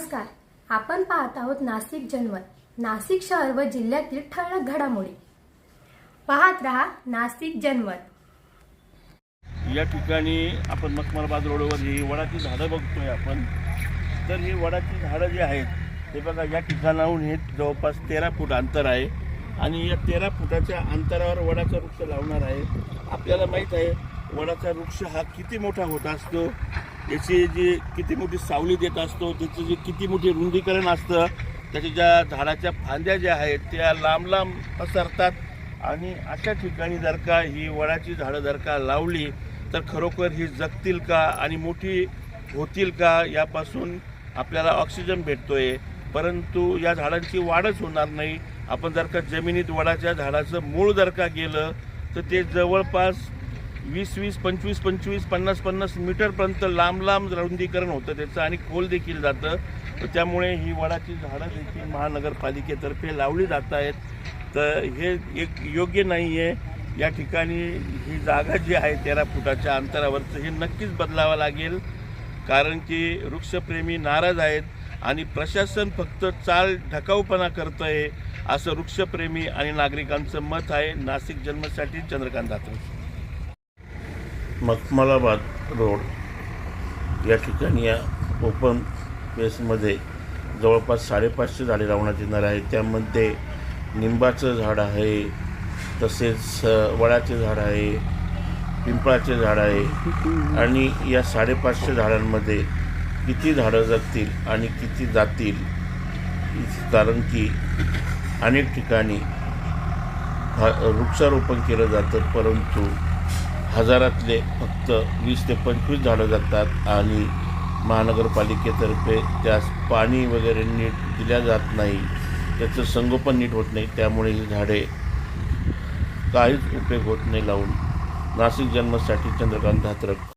नमस्कार. आपण पाहत आहोत नाशिक जनमत नाशिक शहर व जिल्ह्यातील ठळक घडामोडी. पाहत रहा नाशिक जनमत या ठिकाणी आपण मखमलाबाद रोडवर ही वडाची झाडं बघतोय आपण. तर ही वडाची झाडं जी आहेत हे बघा या ठिकाणाहून हे जवळपास तेरा फूट अंतर आहे. आणि या तेरा फुटाच्या अंतरावर वडाचा वृक्ष लावणार आहे. आपल्याला माहीत आहे वडाचा वृक्ष हा किती मोठा होत असतो? त्याची जी किती मोठी सावली देत असतो त्याचं जे किती मोठी रुंदीकरण असतं त्याच्या ज्या झाडाच्या फांद्या ज्या आहेत त्या लांब लांब पसरतात. आणि अशा ठिकाणी जर का ही वडाची झाडं जर का लावली तर खरोखर ही जगतील का आणि मोठी होतील का यापासून आपल्याला ऑक्सिजन भेटतोय. परंतु या झाडांची वाढच होणार नाही. आपण जर का जमिनीत वडाच्या झाडाचं मूळ जर का गेलं तर ते जवळपास वीस वीस पंचवीस पंचवीस पन्नास पन्नास मीटरपर्यंत लांब लांब रुंदीकरण होतं. त्याचं आणि खोल देखील जातं. त्यामुळे ही वडाची झाडं देखील महानगरपालिकेतर्फे लावली जात आहेत. तर हे एक योग्य नाही आहे या ठिकाणी ही जागा जी आहे तेरा फुटाच्या अंतरावरचं हे नक्कीच बदलावं लागेल. कारण की वृक्षप्रेमी नाराज आहेत आणि प्रशासन फक्त चाल ढकाऊपणा करतं आहे असं वृक्षप्रेमी आणि नागरिकांचं मत आहे. नाशिक जन्मसाठी चंद्रकांत दात्रे मखमलाबाद रोड या ठिकाणी या ओपन स्पेसमध्ये जवळपास साडेपाचशे झाडे लावण्यात येणार आहे त्यामध्ये निंबाचं झाड आहे तसेच वडाचे झाड आहे पिंपळाचे झाड आहे आणि या साडेपाचशे झाडांमध्ये किती झाडं जगतील आणि किती जातील कारण की अनेक ठिकाणी वृक्षारोपण केलं जातं परंतु हजारातले फक्त वीस ते पंचवीस झाडं जगतात आणि महानगरपालिकेतर्फे त्यास पाणी वगैरे नीट दिल्या जात नाही. त्याचं संगोपन नीट होत नाही. त्यामुळे ही झाडे काहीच उपयोग होत नाही लावून. नाशिक जन्मासाठी चंद्रकांत धात्रक